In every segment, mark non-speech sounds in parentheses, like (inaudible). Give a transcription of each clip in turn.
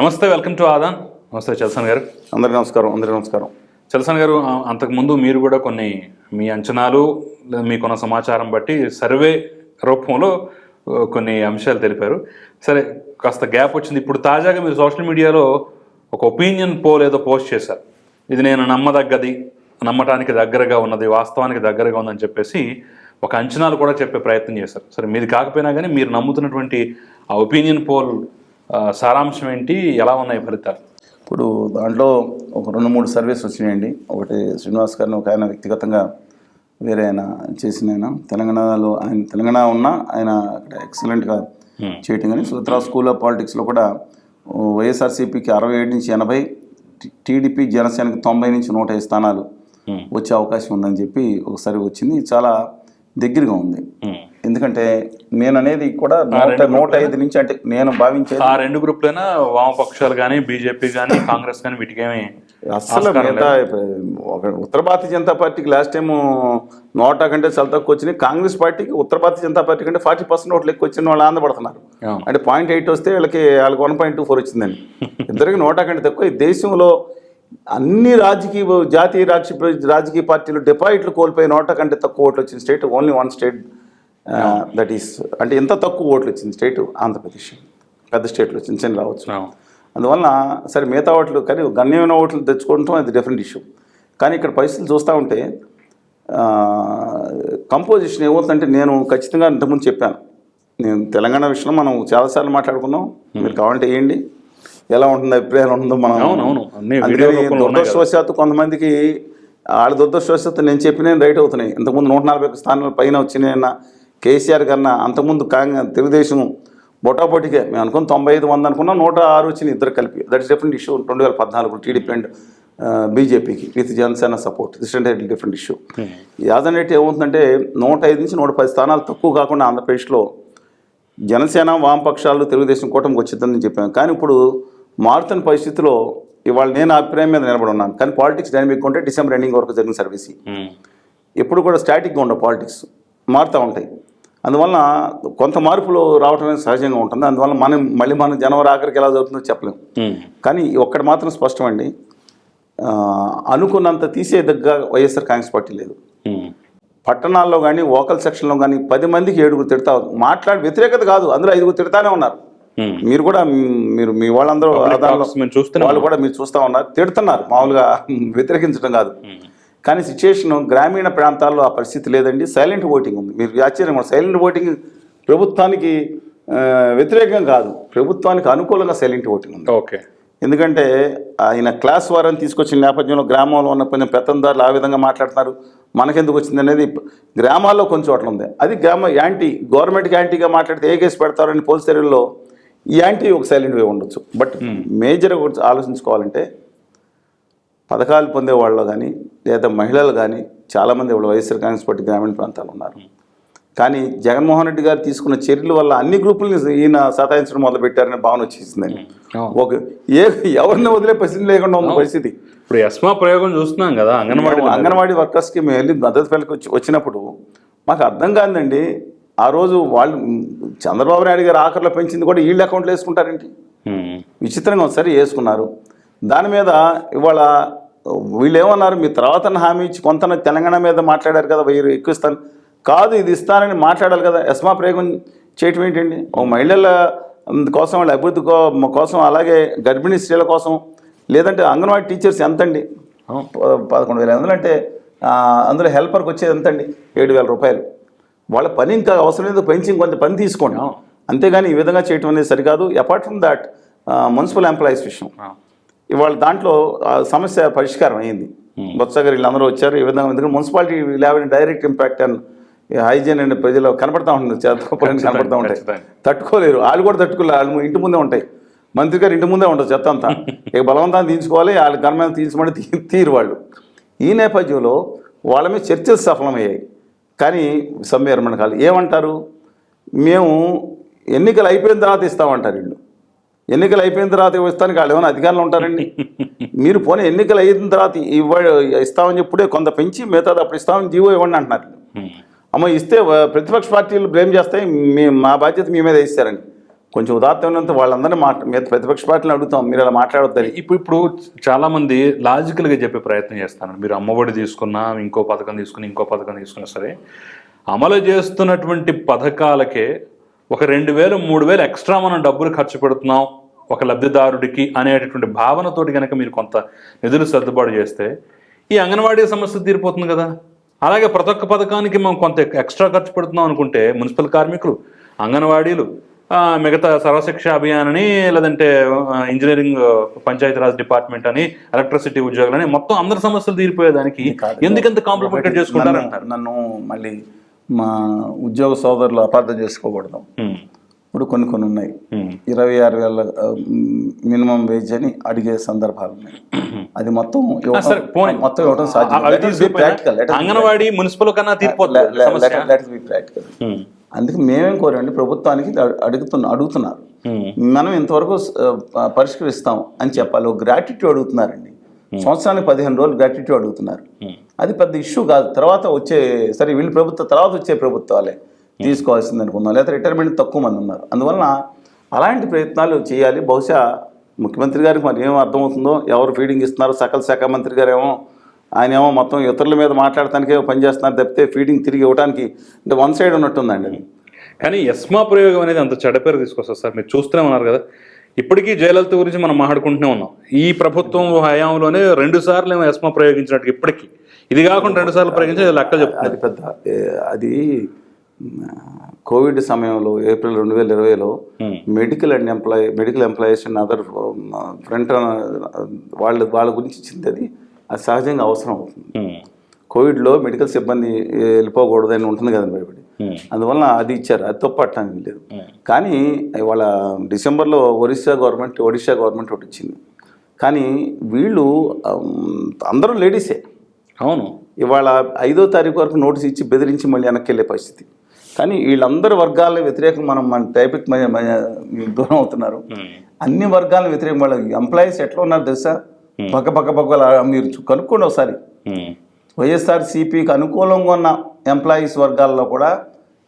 నమస్తే welcome to Aadan. నమస్తే చల్సన్ గారు. అందరికీ నమస్కారం అందరికీ నమస్కారం. చల్సన్ గారు అంతకుముందు మీరు కూడా కొన్ని మీ అంచనాలు లేదా మీకున్న సమాచారం బట్టి సర్వే రూపంలో కొన్ని అంశాలు తెలిపారు. సరే కాస్త గ్యాప్ వచ్చింది. ఇప్పుడు తాజాగా మీరు సోషల్ మీడియాలో ఒక ఒపీనియన్ పోల్ ఏదో పోస్ట్ చేశారు. ఇది నేను నమ్మదగ్గది నమ్మటానికి దగ్గరగా ఉన్నది వాస్తవానికి దగ్గరగా ఉందని చెప్పేసి ఒక అంచనాలు కూడా చెప్పే ప్రయత్నం చేశారు. సరే మీది కాకపోయినా కానీ మీరు నమ్ముతున్నటువంటి ఆ ఒపీనియన్ పోల్ సారాంశం ఏంటి? ఎలా ఉన్నాయి ఫలితాలు? ఇప్పుడు దాంట్లో ఒక రెండు మూడు సర్వీస్ వచ్చినాయండి. ఒకటి శ్రీనివాస్ గారిని ఒక ఆయన వ్యక్తిగతంగా వేరే ఆయన చేసిన ఆయన. తెలంగాణలో ఆయన తెలంగాణ ఉన్నా ఆయన అక్కడ ఎక్సలెంట్గా Hmm. చేయటం కానీ సుత్రా స్కూల్ ఆఫ్ పాలిటిక్స్లో కూడా వైఎస్ఆర్సీపీకి అరవై ఏడు నుంచి ఎనభై టీడీపీ జనసేనకి తొంభై నుంచి నూట ఐదు స్థానాలు Hmm. వచ్చే అవకాశం ఉందని చెప్పి ఒకసారి వచ్చింది. చాలా దగ్గరగా ఉంది. Hmm. ఎందుకంటే నేను అనేది కూడా నూట నూట ఐదు నుంచి అంటే నేను భావించేది ఆ రెండు గ్రూపులైనా వామపక్షాలు కానీ బీజేపీ కానీ కాంగ్రెస్ కానీ వీటికేమి అస్సలు మిగతా ఒక ఉత్తర భారతీయ జనతా పార్టీకి లాస్ట్ టైం నోటా కంటే చాలా తక్కువ వచ్చినాయి. కాంగ్రెస్ పార్టీకి ఉత్తర భారతీయ జనతా పార్టీ కంటే ఫార్టీ పర్సెంట్ ఓట్లు ఎక్కువ వచ్చిన వాళ్ళు ఆనందపడుతున్నారు అవును. అంటే పాయింట్ ఎయిట్ వస్తే వీళ్ళకి వాళ్ళకి వన్ పాయింట్ టూ ఫోర్ వచ్చిందండి. (laughs) ఇద్దరికి నోటా కంటే తక్కువ. ఈ దేశంలో అన్ని రాజకీయ జాతీయ రాజకీయ రాజకీయ పార్టీలు డిపాజిట్లు కోల్పోయి నోటా కంటే తక్కువ ఓట్లు వచ్చిన state only one state that is అంటే ఎంత తక్కువ ఓట్లు వచ్చింది స్టేట్ ఆంధ్రప్రదేశ్. పెద్ద స్టేట్లో చిన్న చిన్న రావచ్చు. అవును. అందువలన సరే మిగతా ఓట్లు కానీ గణనీయమైన ఓట్లు తెచ్చుకోవడం అది డిఫరెంట్ ఇష్యూ కానీ ఇక్కడ పరిస్థితులు చూస్తూ ఉంటే కంపోజిషన్ ఏమవుతుందంటే నేను ఖచ్చితంగా ఇంతకుముందు చెప్పాను. నేను తెలంగాణ విషయంలో మనం చాలాసార్లు మాట్లాడుకున్నాం. మీరు కావాలంటే వేయండి. ఎలా ఉంటుంది అభిప్రాయం ఉంటుందో మనం. దురదృష్టవశాత్తు కొంతమందికి వాళ్ళ దురదృష్టవశాత్తు నేను చెప్పిన రైట్ అవుతున్నాయి. ఇంతకుముందు నూట నలభై స్థానాల పైన వచ్చినాయన్న కేసీఆర్ కన్నా అంతకుముందు కాంగ్రెస్ తెలుగుదేశం బొటాబొటికే మేము అనుకున్న తొంభై ఐదు వంద అనుకున్నాం నూట ఆరు వచ్చినాయి ఇద్దరు కలిపి. దట్ ఇస్ డిఫరెంట్ ఇష్యూ రెండు వేల పద్నాలుగు టీడీపీ అండ్ బీజేపీకి విత్ జనసేన సపోర్ట్ దిస్ అంటే డిఫరెంట్ ఇష్యూ యాదన్ రెడ్డి ఏమవుతుందంటే నూట ఐదు నుంచి నూట పది స్థానాలు తక్కువ కాకుండా ఆంధ్రప్రదేశ్లో జనసేన వామపక్షాలు తెలుగుదేశం కూటమికి వచ్చిందని చెప్పాను కానీ ఇప్పుడు మారుతున్న పరిస్థితిలో ఇవాళ నేను అభిప్రాయం మీద నిలబడి ఉన్నాను. కానీ పాలిటిక్స్ డైనమిక్ ఉంటే డిసెంబర్ ఎండింగ్ వరకు జరిగిన సర్వీస్ Hmm. ఎప్పుడు కూడా స్టాటిక్గా ఉండవు పాలిటిక్స్ మారుతూ ఉంటాయి. అందువలన కొంత మార్పులు రావటం అనేది సహజంగా ఉంటుంది. అందువల్ల మనం మళ్ళీ మనం జనవరి ఆఖరికి ఎలా జరుగుతుందో చెప్పలేం. Hmm. కానీ ఒక్కటి మాత్రం స్పష్టమండి. అనుకున్నంత తీసేదగ్గ వైఎస్ఆర్ కాంగ్రెస్ పార్టీ లేదు. పట్టణాల్లో కానీ ఓకల్ సెక్షన్లో కానీ పది మందికి ఏడుగురు తిడతా మాట్లాడి వ్యతిరేకత కాదు. అందులో ఐదుగురు తిడతానే ఉన్నారు. మీరు కూడా మీరు మీ వాళ్ళందరూ వాళ్ళు కూడా మీరు చూస్తూ ఉన్నారు. తిడుతున్నారు. మామూలుగా వ్యతిరేకించడం కాదు. కానీ సిచ్యుయేషన్ గ్రామీణ ప్రాంతాల్లో ఆ పరిస్థితి లేదండి. సైలెంట్ ఓటింగ్ ఉంది. మీరు ఆశ్చర్యం సైలెంట్ ఓటింగ్ ప్రభుత్వానికి వ్యతిరేకం కాదు. ప్రభుత్వానికి అనుకూలంగా సైలెంట్ ఓటింగ్ ఉంది. ఓకే. ఎందుకంటే ఆయన క్లాస్ వారని తీసుకొచ్చిన నేపథ్యంలో గ్రామంలో ఉన్న కొంచెం పెత్తందారులు ఆ విధంగా మాట్లాడుతున్నారు. మనకెందుకు వచ్చింది అనేది గ్రామాల్లో కొంచెం చోట్ల ఉంది. అది గ్రామ యాంటీ గవర్నమెంట్కి యాంటీగా మాట్లాడితే ఏ కేసు పెడతారని పోలీస్ చర్యల్లో ఈ యాంటీ ఒక సైలెంట్ వే ఉండొచ్చు. బట్ మేజర్గా గురించి ఆలోచించుకోవాలంటే పథకాలు పొందే వాళ్ళు కానీ లేదా మహిళలు కానీ చాలామంది ఇప్పుడు వైఎస్ఆర్ కాంగ్రెస్ పార్టీ గ్రామీణ ప్రాంతాలు ఉన్నారు. కానీ జగన్మోహన్ రెడ్డి గారు తీసుకున్న చర్యల వల్ల అన్ని గ్రూపుల్ని ఈయన సతాయించడం మొదలు పెట్టారనే భావన వచ్చేసిందండి. ఒక ఏ ఎవరిని వదిలే పరిస్థితి లేకుండా ఉంది పరిస్థితి. ఇప్పుడు ఎస్మా ప్రయోగం చూస్తున్నాం కదా అంగన్వాడీ అంగన్వాడీ వర్కర్స్కి మేము వెళ్ళి మద్దతు పిల్లకి వచ్చి వచ్చినప్పుడు మాకు అర్థం కాదండి ఆ రోజు వాళ్ళు చంద్రబాబు నాయుడు గారు ఆఖరిలో పెంచింది కూడా వీళ్ళ అకౌంట్లో వేసుకుంటారేంటి. విచిత్రంగా ఒకసారి వేసుకున్నారు. దాని మీద ఇవాళ వీళ్ళు ఏమన్నారు మీ తర్వాత హామీ ఇచ్చి కొంత తెలంగాణ మీద మాట్లాడారు కదా వెయ్యి ఎక్కువ ఇస్తాను. కాదు ఇది ఇస్తానని మాట్లాడాలి కదా ఎస్మా ప్రయోగం చేయటం ఏంటండి? ఒక మహిళల కోసం వాళ్ళ అభివృద్ధి కోసం అలాగే గర్భిణీ స్త్రీల కోసం లేదంటే అంగన్వాడీ టీచర్స్ ఎంతండి? పదకొండు వేల వందలు అంటే అందులో హెల్పర్కి వచ్చేది ఎంతండి? ఏడు వేల రూపాయలు. వాళ్ళ పని ఇంకా అవసరం లేదు పెంచి కొంత పని తీసుకోండి. అంతేగాని ఈ విధంగా చేయటం అనేది సరికాదు. Apart from that municipal employees విషయం. ఇవాళ దాంట్లో ఆ సమస్య పరిష్కారం అయింది బొత్స గారు వీళ్ళందరూ వచ్చారు. ఈ విధంగా ఎందుకంటే మున్సిపాలిటీ లేవని direct impact and hygiene and ప్రజలు కనపడతా ఉంటుంది చెత్త కనపడతా ఉంటాయి. తట్టుకోలేరు. వాళ్ళు కూడా తట్టుకోలేరు. వాళ్ళు ఇంటి ముందే ఉంటాయి. మంత్రి గారు ఇంటి ముందే ఉంటుంది చెత్త అంతా. (laughs) ఇక బలవంతాన్ని తీయించుకోవాలి. వాళ్ళ గవర్నమెంట్ తీయించమని తీ తీరు వాళ్ళు. ఈ నేపథ్యంలో వాళ్ళ మీద చర్చలు సఫలమయ్యాయి. కానీ సమ్మె కాదు ఏమంటారు? మేము ఎన్నికలు అయిపోయిన తర్వాత ఇస్తామంటారు ఎన్నికలు అయిపోయిన తర్వాత ఇస్తానికి వాళ్ళు ఏమైనా అధికారంలో ఉంటారండి. మీరు పోనీ ఎన్నికలు అయిన తర్వాత ఇవ్వ ఇస్తామని చెప్పుడే కొంత పెంచి మిగతాది అప్పుడు ఇస్తామని జీవో ఇవ్వండి అంటున్నారు. అమ్మ ఇస్తే ప్రతిపక్ష పార్టీలు బ్లేమ్ చేస్తాయి మీ మా బాధ్యత మీ మీద ఇస్తారండి కొంచెం ఉదాత్తమైనంత వాళ్ళందరినీ మాట మీద ప్రతిపక్ష పార్టీని అడుగుతాం. మీరు ఇలా మాట్లాడొద్దని. ఇప్పుడు ఇప్పుడు చాలా మంది లాజికల్గా చెప్పే ప్రయత్నం చేస్తాను మీరు అమ్మఒడి తీసుకున్నా ఇంకో పథకం తీసుకుని ఇంకో పథకం తీసుకున్నా సరే అమలు చేస్తున్నటువంటి పథకాలకే ఒక రెండు వేలు మూడు వేలు ఎక్స్ట్రా మనం డబ్బులు ఖర్చు పెడుతున్నాం ఒక లబ్ధిదారుడికి అనేటటువంటి భావనతోటి కనుక మీరు కొంత నిధులు సర్దుబాటు చేస్తే ఈ అంగన్వాడీ సమస్య తీరిపోతుంది కదా. అలాగే ప్రతి ఒక్క పథకానికి మనం కొంత ఎక్స్ట్రా ఖర్చు పెడుతున్నాం అనుకుంటే మున్సిపల్ కార్మికులు అంగన్వాడీలు మిగతా సర్వశిక్ష అభియాన్ అని లేదంటే ఇంజనీరింగ్ పంచాయతీరాజ్ డిపార్ట్మెంట్ అని ఎలక్ట్రిసిటీ ఉద్యోగులని మొత్తం అందరి సమస్యలు తీరిపోయేదానికి ఎందుకంత కాంప్లిమెంటెడ్ చేసుకుంటారు నన్ను- అంటారు నన్ను మళ్ళీ మా ఉద్యోగ సోదరులు అపార్థం చేసుకోకూడదు. ఇప్పుడు కొన్ని కొన్ని ఉన్నాయి. ఇరవై ఆరు వేల మినిమం వేజ్ అని అడిగే సందర్భాలు ఉన్నాయి. అది మొత్తం. మొత్తం ఇవ్వడం సాధ్యం ప్రాక్టికల్ అంగన్వాడీ మున్సిపల్ కన్నా ప్రాక్టికల్ అందుకే మేమేం కోరండి ప్రభుత్వానికి అడుగుతున్న అడుగుతున్నారు. మనం ఇంతవరకు పరిష్కరిస్తాం అని చెప్పాలి. ఒక గ్రాటిట్యూడ్ అడుగుతున్నారండి. సంవత్సరానికి పదిహేను రోజులు గ్రాటిట్యూడ్ అడుగుతున్నారు. అది పెద్ద ఇష్యూ కాదు. తర్వాత వచ్చే సరే వీళ్ళు ప్రభుత్వ తర్వాత వచ్చే ప్రభుత్వాలే తీసుకోవాల్సింది అనుకుందాం. లేదా రిటైర్మెంట్ తక్కువ మంది ఉన్నారు. అందువలన అలాంటి ప్రయత్నాలు చేయాలి. బహుశా ముఖ్యమంత్రి గారికి మరి ఏం అర్థమవుతుందో ఎవరు ఫీడింగ్ ఇస్తున్నారు సకల శాఖ మంత్రి గారేమో ఆయన ఏమో మొత్తం ఇతరుల మీద మాట్లాడటానికే పనిచేస్తున్నారు తప్పితే ఫీడింగ్ తిరిగి ఇవ్వడానికి అంటే వన్ సైడ్ ఉన్నట్టుందండి కానీ ఎస్మా ప్రయోగం అనేది అంత చెడపేరు తీసుకొస్తారు సార్. మీరు చూస్తూనే ఉన్నారు కదా. ఇప్పటికీ జయలలిత గురించి మనం మాట్లాడుకుంటూనే ఉన్నాం. ఈ ప్రభుత్వం హయాంలోనే రెండు సార్లు ఏమో ఎస్మా ప్రయోగించినట్టు ఇప్పటికీ. ఇది కాకుండా రెండు సార్లు ప్రయోగించి అది లెక్కలు చెప్తున్నారు. అది పెద్ద అది కోవిడ్ సమయంలో ఏప్రిల్ రెండు వేల ఇరవైలో. Medical and employee medical employees and other front వాళ్ళ వాళ్ళ గురించి ఇచ్చింది అది అది సహజంగా అవసరం అవుతుంది. కోవిడ్లో మెడికల్ సిబ్బంది వెళ్ళిపోకూడదని ఉంటుంది కదా భయపడి. ఉమ్, అందువలన అది ఇచ్చారు. అది తప్పట్టడానికి లేదు. కానీ ఇవాళ డిసెంబర్లో ఒరిస్సా గవర్నమెంట్ ఒడిశా గవర్నమెంట్ ఒకటి ఇచ్చింది. కానీ వీళ్ళు అందరూ లేడీసే. అవును. ఇవాళ ఐదో తారీఖు వరకు నోటీస్ ఇచ్చి బెదిరించి మళ్ళీ వెనక్కి వెళ్ళే పరిస్థితి. కానీ వీళ్ళందరి వర్గాల వ్యతిరేకం మనం మన టైపిక్ దూరం అవుతున్నారు. అన్ని వర్గాల వ్యతిరేకం వాళ్ళ ఎంప్లాయీస్ ఎట్లా ఉన్నారు తెలుసా? పక్క పక్క పక్క మీరు కనుక్కోండి ఒకసారి. ఉమ్, వైఎస్ఆర్ సిపికి అనుకూలంగా ఉన్న ఎంప్లాయీస్ వర్గాల్లో కూడా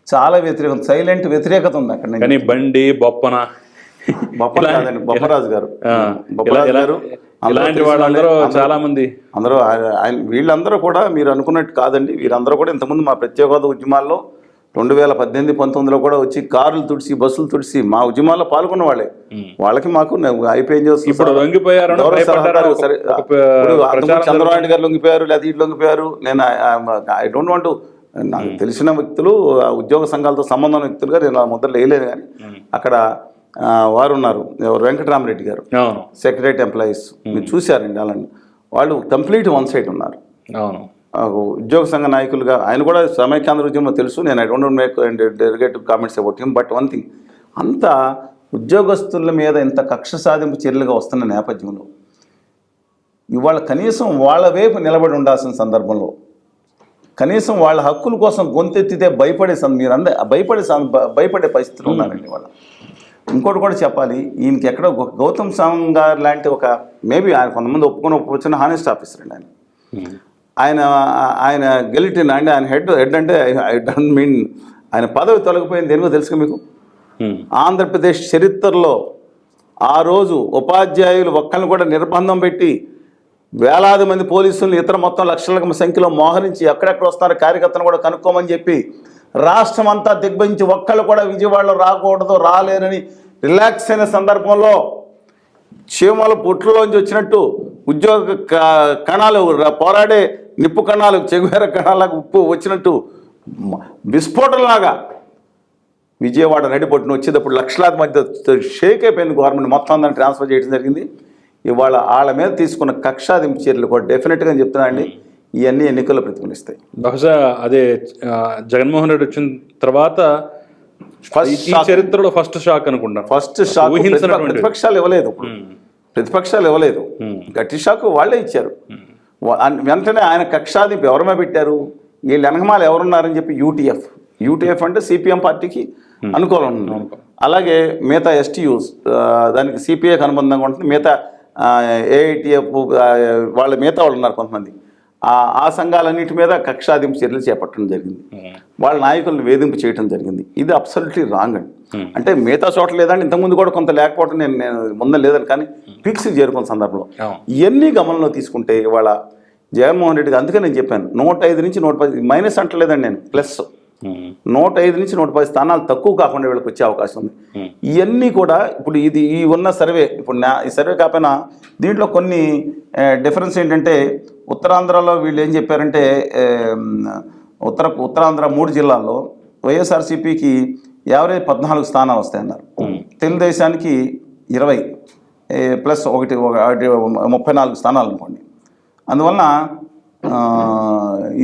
చాలా వ్యతిరేకం సైలెంట్ వ్యతిరేకత ఉంది అక్కడ. కానీ బండి బొప్పన. బొప్ప ఇలా- కాదండి బొప్పరాజు గారు. బొప్పరాజు గారు ఇలాంటి వాళ్ళందరూ చాలా మంది. అందరూ వీళ్ళందరూ కూడా మీరు అనుకున్నట్టు కాదండి వీరందరూ కూడా ఇంతకుముందు మా ప్రత్యేక హోదా ఉద్యమాల్లో రెండు వేల పద్దెనిమిది పంతొమ్మిదిలో కూడా వచ్చి కార్లు తుడిసి బస్సులు తుడిసి మా ఉద్యమాల్లో పాల్గొన్న వాళ్ళే వాళ్ళకి మాకు అయిపోయింది చంద్రబాబు నాయుడు గారు లొంగిపోయారు లేదా ఇటు లొంగిపోయారు నేను ఐ డోంట్ వాంట్ నాకు తెలిసిన వ్యక్తులు ఆ ఉద్యోగ సంఘాలతో సంబంధం ఉన్న వ్యక్తులుగా నేను ఆ ముద్రలు వేయలేను కానీ అక్కడ వారు ఉన్నారు ఎవరు? వెంకటరామరెడ్డి గారు. Secretary employees. మీరు చూశారండి అలాంటి వాళ్ళు కంప్లీట్ వన్ సైడ్ ఉన్నారు. అవును. ఉద్యోగ సంఘ నాయకులుగా ఆయన కూడా సమైక్యాంధ్ర ఉద్యమంలో తెలుసు. నేను I don't make derogatory comments about him but one thing అంత ఉద్యోగస్తుల మీద ఇంత కక్ష సాధింపు చర్యలుగా వస్తున్న నేపథ్యంలో ఇవాళ కనీసం వాళ్ళ వైపు నిలబడి ఉండాల్సిన సందర్భంలో కనీసం వాళ్ళ హక్కుల కోసం గొంతెత్తితే భయపడే సం- మీరు అందే భయపడే సం- భయపడే పరిస్థితులు ఉన్నారండి వాళ్ళ ఇంకోటి కూడా చెప్పాలి ఈయనకి ఎక్కడో గౌతమ్ సాంగ్ గారు లాంటి ఒక మేబీ ఆయన కొంతమంది ఒప్పుకొని ఒప్పుకొచ్చిన హానెస్ట్ ఆఫీసర్ అండి ఆయన. ఆయన ఆయన గెలిటిన్ అంటే ఆయన హెడ్ హెడ్ అంటే ఐ డోంట్ మీన్ ఆయన పదవి తొలగిపోయింది దేనికో తెలుసుగా మీకు? ఆంధ్రప్రదేశ్ చరిత్రలో ఆ రోజు ఉపాధ్యాయులు ఒక్కరిని కూడా నిర్బంధం పెట్టి వేలాది మంది పోలీసులను ఇతర మొత్తం లక్షల సంఖ్యలో మోహరించి ఎక్కడెక్కడ వస్తున్నారో కార్యకర్తను కూడా కనుక్కోమని చెప్పి రాష్ట్రం అంతా దిగ్బంచి ఒక్కళ్ళు కూడా విజయవాడలో రాకూడదు రాలేరని రిలాక్స్ అయిన సందర్భంలో చీమల పుట్లలోంచి వచ్చినట్టు ఉద్యోగ క- కణాలు పోరాడే నిప్పు కణాలు చెగువేర కణాలకు ఉప్పు వచ్చినట్టు మ- విస్ఫోటనలాగా విజయవాడ నడిపొట్టును వచ్చేటప్పుడు లక్షలాది మధ్య షేక్ అయిపోయింది గవర్నమెంట్ మొత్తం అందరిని ట్రాన్స్ఫర్ చేయడం జరిగింది. ఇవాళ వాళ్ళ మీద తీసుకున్న కక్షాదింపు చర్యలు కూడా డెఫినెట్గా చెప్తున్నా అండి. ఇవన్నీ ఎన్నికల్లో ప్రతిఫలిస్తాయి. బహుశా అదే జగన్మోహన్ రెడ్డి వచ్చిన తర్వాత ఫస్ట్ చరిత్రలో ఫస్ట్ షాక్ అనుకుంటాను ఫస్ట్ షాక్ ప్రతిపక్షాలు ఇవ్వలేదు ఇప్పుడు. ప్రతిపక్షాలు ఇవ్వలేదు. గట్టి షాక్ వాళ్ళే ఇచ్చారు. అన్- వెంటనే ఆయన కక్షాదింపు ఎవరమే పెట్టారు? వీళ్ళు వెనకమాల ఎవరున్నారని చెప్పి యూటీఎఫ్. యూటీఎఫ్ అంటే సిపిఎం పార్టీకి అనుకూలం అలాగే మిగతా ఎస్టీయూస్ దానికి సిపిఐకి అనుబంధంగా ఉంటుంది. మిగతా ఏఐటిఎఫ్ వాళ్ళ మిగతా వాళ్ళు ఉన్నారు కొంతమంది. ఆ ఆ సంఘాలన్నిటి మీద కక్షాదింపు చర్యలు చేపట్టడం జరిగింది. వాళ్ళ నాయకులను వేధింపు చేయడం జరిగింది. ఇది అబ్సల్యూట్లీ రాంగ్ అండి. అంటే మిగతా చోట్ల లేదండి. ఇంతకుముందు కూడా కొంత లేకపోవడం నేను నేను ముందు లేదని కానీ పిక్స్ చేరుకున్న సందర్భంలో. ఇవన్నీ గమనంలో తీసుకుంటే ఇవాళ జగన్మోహన్ రెడ్డికి అందుకే నేను చెప్పాను నూట ఐదు నుంచి నూట పది మైనస్ అంటలేదండి నేను ప్లస్. నూట ఐదు నుంచి నూట పది స్థానాలు తక్కువ కాకుండా వీళ్ళకి వచ్చే అవకాశం ఉంది. ఇవన్నీ కూడా ఇప్పుడు ఇది ఈ ఉన్న సర్వే ఇప్పుడు నా ఈ సర్వే కాకపోయినా దీంట్లో కొన్ని డిఫరెన్స్ ఏంటంటే ఉత్తరాంధ్రలో వీళ్ళు ఏం చెప్పారంటే ఉత్తర ఉత్తరాంధ్ర మూడు జిల్లాల్లో వైఎస్ఆర్సీపీకి యావరేజ్ పద్నాలుగు స్థానాలు వస్తాయన్నారు. తెలుగుదేశానికి ఇరవై ప్లస్ ఒకటి ఒకటి ముప్పై నాలుగు స్థానాలు అనుకోండి. అందువలన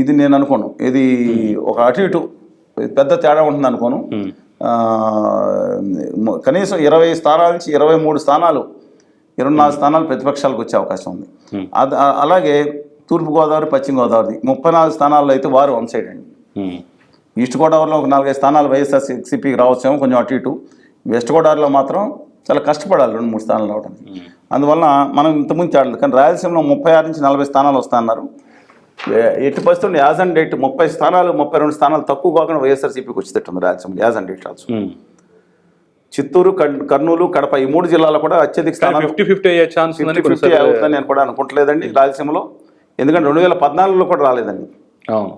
ఇది నేను అనుకోను. ఇది ఒక అటు ఇటు పెద్ద తేడా ఉంటుంది అనుకోను. కనీసం ఇరవై స్థానాల నుంచి ఇరవై మూడు స్థానాలు ఇరవై నాలుగు స్థానాలు ప్రతిపక్షాలకు వచ్చే అవకాశం ఉంది. అది అలాగే తూర్పుగోదావరి పశ్చిమ గోదావరి ముప్పై నాలుగు స్థానాల్లో అయితే వారు వన్ సైడ్ అండి. ఈస్ట్ గోదావరిలో ఒక నాలుగైదు స్థానాలు వైఎస్ఆర్సీపీకి రావచ్చేమో కొంచెం అటు ఇటు. వెస్ట్ గోదావరిలో మాత్రం చాలా కష్టపడాలి రెండు మూడు స్థానాలు రావడానికి అందువలన మనం ఇంతకుముందు ఆడలేదు కానీ రాయలసీమలో ముప్పై ఆరు నుంచి నలభై స్థానాలు వస్తాయన్నారు ఏ- ఎట్టి పరిస్థితుల్లో యాజ్ అండ్ డేట్ ముప్పై స్థానాలు ముప్పై రెండు స్థానాలు తక్కువ కాకుండా వైఎస్ఆర్సీపీకి వచ్చేటట్టుంది Rayalaseema as and date um. Chittoor కర్- కర్నూలు కడప ఈ మూడు జిల్లాలో కూడా అత్యధిక కానీ స్థానాలు ఫిఫ్టీ ఫిఫ్టీ అయ్యే ఛాన్స్ ఫిఫ్టీ అవుతుందని నేను కూడా అనుకుంటలేదండి రాయలసీమలో. ఎందుకంటే రెండు వేల పద్నాలుగులో కూడా రాలేదండి. అవును.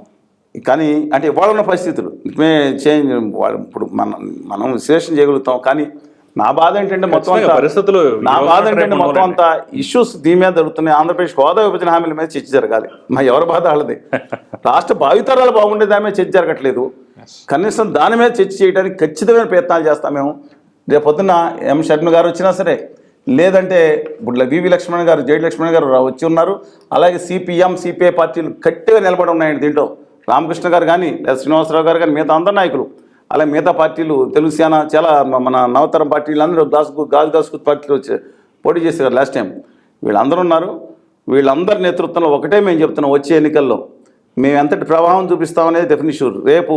కానీ అంటే ఇవాళ ఉన్న పరిస్థితులు మే చేంజ్ ఇప్పుడు మనం మనం విశ్లేషణ చేయగలుగుతాం. కానీ నా బాధ ఏంటంటే మొత్తం పరిస్థితులు నా బాధ ఏంటంటే మొత్తం. అంతా ఇష్యూస్ దీని మీద జరుగుతున్నాయి. ఆంధ్రప్రదేశ్ హోదా విభజన హామీల మీద చర్చ జరగాలి. మా ఎవరి బాధ వాళ్ళది? (laughs) రాష్ట్ర భావితరాలు బాగుండే దాని మీద చర్చ జరగట్లేదు. కనీసం దాని మీద చర్చ చేయడానికి ఖచ్చితమైన ప్రయత్నాలు చేస్తాం మేము. రేపు పొద్దున్న ఎం శర్మ గారు వచ్చినా సరే లేదంటే ఇప్పుడు వివి లక్ష్మణ్ గారు జైడి లక్ష్మణ్ గారు వచ్చి ఉన్నారు. అలాగే సిపిఎం సిపిఐ పార్టీలు గట్టిగా నిలబడి ఉన్నాయండి దీంట్లో. రామకృష్ణ గారు కానీ లేదా శ్రీనివాసరావు గారు కానీ మిగతా అందరు నాయకులు. అలాగే మిగతా పార్టీలు తెలుగు సేన చాలా మన నవతరం పార్టీలు అందరూ దాసు గాజు దాసుకు పార్టీలు వచ్చి పోటీ చేసేవారు లాస్ట్ టైం వీళ్ళందరూ ఉన్నారు. వీళ్ళందరి నేతృత్వంలో ఒకటే మేము చెప్తున్నాం వచ్చే ఎన్నికల్లో. మేము ఎంతటి ప్రభావం చూపిస్తామనేది డెఫినిషన్ రేపు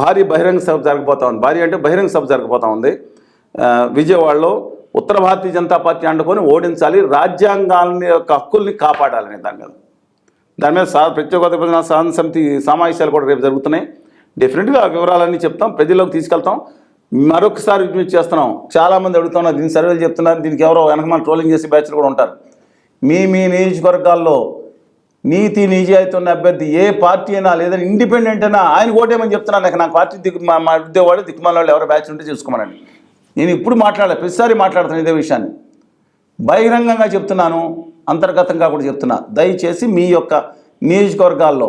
భారీ బహిరంగ సభ జరగబోతా ఉంది. భారీ అంటే బహిరంగ సభ జరగబోతా ఉంది. విజయవాడలో ఉత్తర భారతీయ జనతా పార్టీ అండుకొని ఓడించాలి రాజ్యాంగాన్ని యొక్క హక్కుల్ని కాపాడాలనే దాని మీద. దాని మీద సా ప్రత్యేక సాధన సమితి సమావేశాలు కూడా రేపు జరుగుతున్నాయి. డెఫినెట్గా ఆ వివరాలన్నీ చెప్తాం ప్రజల్లోకి తీసుకెళ్తాం. మరొకసారి విజ్ఞప్తి చేస్తున్నాం చాలామంది అడుగుతున్నారు దీని సర్వేలు చెప్తున్నారు దీనికి ఎవరో వెనకమని ట్రోలింగ్ చేసే బ్యాచ్లు కూడా ఉంటారు. మీ మీ నియోజకవర్గాల్లో నీతి నిజాయితీ ఉన్న అభ్యర్థి ఏ పార్టీ అయినా లేదా ఇండిపెండెంట్ అయినా ఆయన ఓటేమని చెప్తున్నాను నాకు నా పార్టీ దిక్కు మా మా ఉద్యోగవాళ్ళు దిక్కుమాల వాళ్ళు ఎవరో బ్యాచ్ ఉంటే చూసుకోమనండి. నేను ఇప్పుడు మాట్లాడలే ప్రతిసారి మాట్లాడుతాను ఇదే విషయాన్ని. బహిరంగంగా చెప్తున్నాను అంతర్గతంగా కూడా చెప్తున్నా. దయచేసి మీ యొక్క నియోజకవర్గాల్లో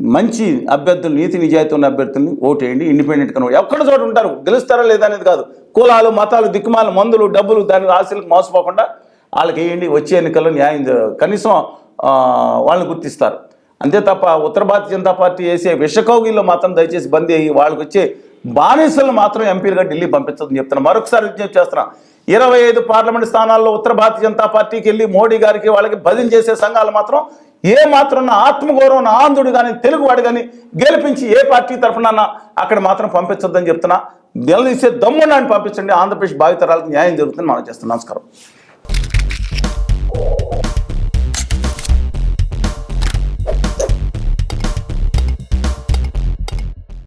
మంచి అభ్యర్థులు నీతి నిజాయితీ ఉన్న అభ్యర్థుల్ని ఓటేయండి ఇండిపెండెంట్గా ఎక్కడ చోట ఉంటారు. గెలుస్తారా లేదా అనేది కాదు. కులాలు మతాలు దిక్కుమాల మందులు డబ్బులు దాని ఆశలకు మోసపోకుండా వాళ్ళకి వేయండి వచ్చే ఎన్నికల్లో న్యాయం కనీసం వాళ్ళని గుర్తిస్తారు. అంతే తప్ప ఉత్తర భారతీయ జనతా పార్టీ వేసే విషకౌగిల్లో మాత్రం దయచేసి బందీ అయ్యి వాళ్ళకి వచ్చే బానిసలు మాత్రం ఎంపీలుగా ఢిల్లీ పంపించదని చెప్తున్నా. మరొకసారి విజ్ఞప్తి చేస్తున్నా. ఇరవై ఐదు పార్లమెంట్ స్థానాల్లో ఉత్తర భారతీయ జనతా పార్టీకి వెళ్ళి మోడీ గారికి వాళ్ళకి భజన చేసే సంఘాలు మాత్రం ఏ మాత్రం నా ఆత్మగౌరవం నా ఆంధ్రుడు కానీ తెలుగువాడు కానీ గెలిపించి ఏ పార్టీ తరఫున అక్కడ మాత్రం పంపించొద్దని చెప్తున్నా. నిలదీసే దమ్మున్నాన్ని పంపించండి. ఆంధ్రప్రదేశ్ భావితరాలకు న్యాయం జరుగుతుందని మనం చేస్తున్నాం. నమస్కారం.